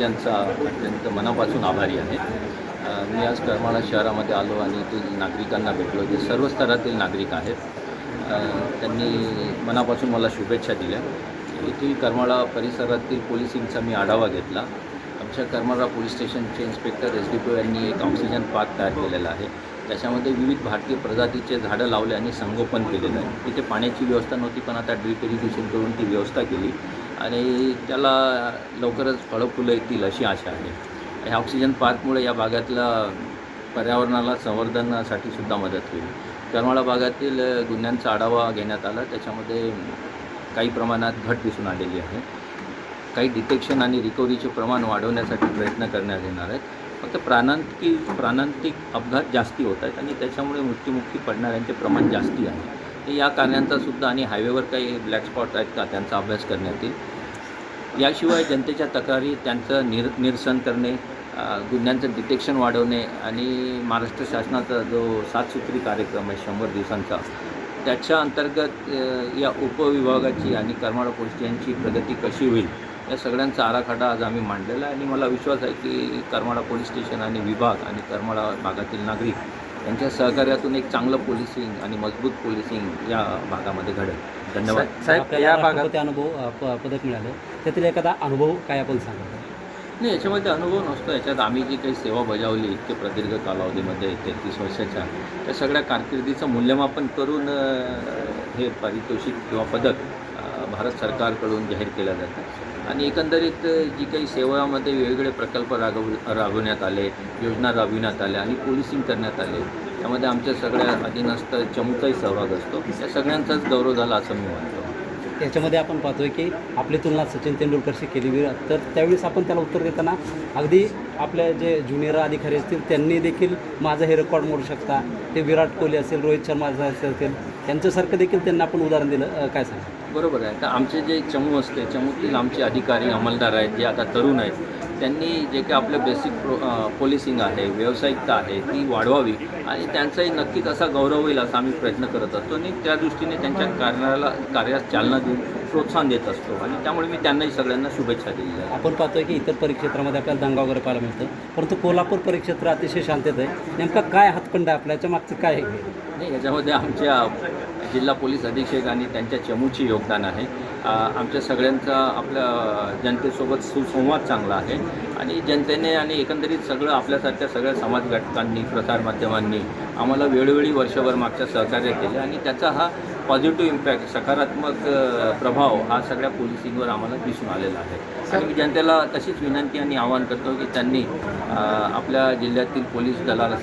यांचा अत्यंत मनापासून आभारी आहे. मी आज करमाळा शहरामध्ये आलो आणि येथील नागरिकांना भेटलो. जे सर्व स्तरातील नागरिक आहेत त्यांनी मनापासून मला शुभेच्छा दिल्या. येथील करमाळा परिसरातील पोलिसिंगचा मी आढावा घेतला. आमच्या करमाळा पोलीस स्टेशनचे इन्स्पेक्टर एस डी पी यांनी एक ऑक्सिजन पार्क तयार केलेला आहे. त्याच्यामध्ये विविध भारतीय प्रजातीचे झाडं लावले आणि संगोपन केलेलं आहे. तिथे पाण्याची व्यवस्था नव्हती पण आता ड्रीप इरिगेशन करून ती व्यवस्था केली. आणि त्याला लवकरच फळं फुलं येतील अशी आशा आहे. ह्या ऑक्सिजन पार्कमुळे या भागातल्या पर्यावरणाला संवर्धनासाठी सुद्धा मदत होईल. करमाळा भागातील गुन्ह्यांचा आढावा घेण्यात आला. त्याच्यामध्ये काही प्रमाणात घट दिसून आलेली आहे. काही डिटेक्शन आणि रिकव्हरीचे प्रमाण वाढवण्यासाठी प्रयत्न करण्यात येणार आहेत. फक्त प्राणांतिक प्राणांतिक अपघात जास्ती होत आहेत आणि त्याच्यामुळे मृत्युमुखी पडणाऱ्यांचे प्रमाण जास्ती आहे. या कारणांचा सुद्धा आणि हायवेवर काही ब्लॅक स्पॉट आहेत का त्यांचा अभ्यास करण्यात येईल. याशिवाय जनतेच्या तक्रारी त्यांचं निर निरसन करणे गुन्ह्यांचं डिटेक्शन वाढवणे आणि महाराष्ट्र शासनाचा जो सातसूत्री कार्यक्रम आहे शंभर दिवसांचा त्याच्या अंतर्गत या उपविभागाची आणि करमाळा पोलीस यांची प्रगती कशी होईल या सगळ्यांचा आराखडा आज आम्ही मांडलेला आहे. आणि मला विश्वास आहे की करमाळा पोलीस स्टेशन आणि विभाग आणि करमाळा भागातील नागरिक यांच्या सहकार्यातून एक चांगलं पोलिसिंग आणि मजबूत पोलिसिंग या भागामध्ये घडेल. धन्यवाद. साहेब या भागात अनुभव पदक मिळालं. त्यातील एखादा अनुभव काय आपण सांगा नाही याच्यामध्ये अनुभव नसतो. याच्यात आम्ही जी काही सेवा बजावली इतके प्रदीर्घ कालावधीमध्ये तेहतीस वर्षाच्या त्या सगळ्या कारकिर्दीचं मूल्यमापन करून हे पारितोषिक किंवा पदक भारत सरकारकडून जाहीर केल्या जातात. आणि एकंदरीत जी काही सेवामध्ये वेगवेगळे प्रकल्प राबव राबवण्यात आले योजना राबविण्यात आल्या आणि पोलिसिंग करण्यात आले त्यामध्ये आमच्या सगळ्या अधीनस्थ चमूचाही सहभाग असतो. त्या सगळ्यांचाच गौरव झाला असं मी मानतो याच्यामध्ये आपण पाहतोय की आपली तुलना सचिन तेंडुलकरशी केली गेली. तर त्यावेळेस आपण त्याला उत्तर देताना अगदी आपल्या जे ज्युनियर अधिकारी असतील त्यांनी देखील माझं हे रेकॉर्ड मोडू शकता. ते विराट कोहली असेल रोहित शर्मा असेल त्यांच्यासारखं देखील त्यांना आपण उदाहरण दिलं. काय सांगा बरोबर आहे. तर आमचे जे चमू असते चमूतील आमचे अधिकारी अंमलदार आहेत जे आता तरुण आहेत त्यांनी जे काही आपलं बेसिक प्रो पोलिसिंग आहे व्यावसायिकता आहे ती वाढवावी आणि त्यांचाही नक्कीच असा गौरव होईल असा आम्ही प्रयत्न करत असतो आणि त्या दृष्टीने त्यांच्या कार्याला कार्यास चालना देऊन प्रोत्साहन देत असतो आणि त्यामुळे मी त्यांनाही सगळ्यांना शुभेच्छा दिलेल्या आहेत. आपण पाहतोय की इतर परिक्षेत्रामध्ये आपल्याला दंगा वगैरे पाहायला मिळतं. परंतु कोल्हापूर परिक्षेत्र अतिशय शांतता आहे. नेमका काय हातखंड आहे? आपल्या याच्या मागचं काय आहे? नाही याच्यामध्ये आमच्या जिल्हा पोलीस अधीक्षक आणि त्यांच्या चमूचे योगदान आहे. आमच्या सगळ्यांचा आपल्या जनतेसोबत सुसंवाद चांगला आहे. आणि जनतेने आणि एकंदरीत सगळं आपल्यासारख्या सगळ्या समाज घटकांनी प्रसारमाध्यमांनी आम्हाला वेळोवेळी वर्षभर मागच्या सहकार्य केले आणि त्याचा हा पॉझिटिव्ह इम्पॅक्ट सकारात्मक प्रभाव हा सगळ्या पोलिसिंगवर आम्हाला दिसून आलेला आहे. आणि मी जनतेला तशीच विनंती आणि आवाहन करतो की त्यांनी आपल्या जिल्ह्यातील पोलीस दलाला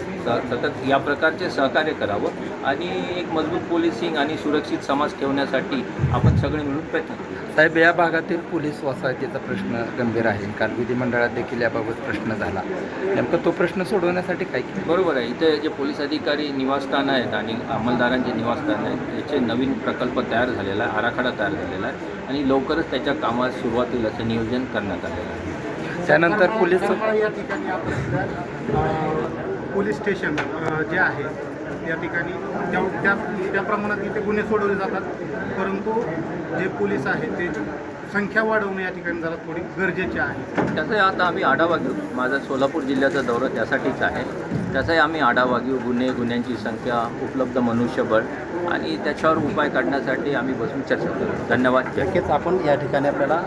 सतत या प्रकारचे सहकार्य करावं आणि एक मजबूत पोलिसिंग आणि सुरक्षित समाज ठेवण्यासाठी आपण सगळे मिळून प्रयत्न करू. साहेब या भागातील पोलीस वसाहतीचा प्रश्न गंभीर आहे. काल विधिमंडळात देखील याबाबत प्रश्न झाला. नेमकं तो प्रश्न सोडवण्यासाठी काय केलं? बरोबर आहे. इथे जे पोलीस अधिकारी निवासस्थान आहेत आणि अंमलदारांचे निवासस्थान आहेत याचे नवीन प्रकल्प तयार झालेला आहे आराखडा तयार झालेला आहे आणि लवकरच त्याच्या कामास सुरुवात होईल असं नियोजन करण्यात आलेलं आहे. त्यानंतर पोलीस पोलीस स्टेशन जे आहे या ठिकाणी त्या त्या त्या प्रमाणात इथे गुन्हे सोडवले जातात. परंतु जे पोलीस आहेत ते संख्या वाढवणे या ठिकाणी जरा थोडी गरजेची आहे. त्याचाही आता आम्ही आढावा घेऊ. माझा सोलापूर जिल्ह्याचा दौरा त्यासाठीच आहे. त्याचाही आम्ही आढावा घेऊ. गुन्हे गुन्ह्यांची संख्या उपलब्ध मनुष्यबळ आणि त्याच्यावर उपाय काढण्यासाठी आम्ही बसून चर्चा करू. धन्यवाद. नक्कीच. आपण या ठिकाणी आपल्याला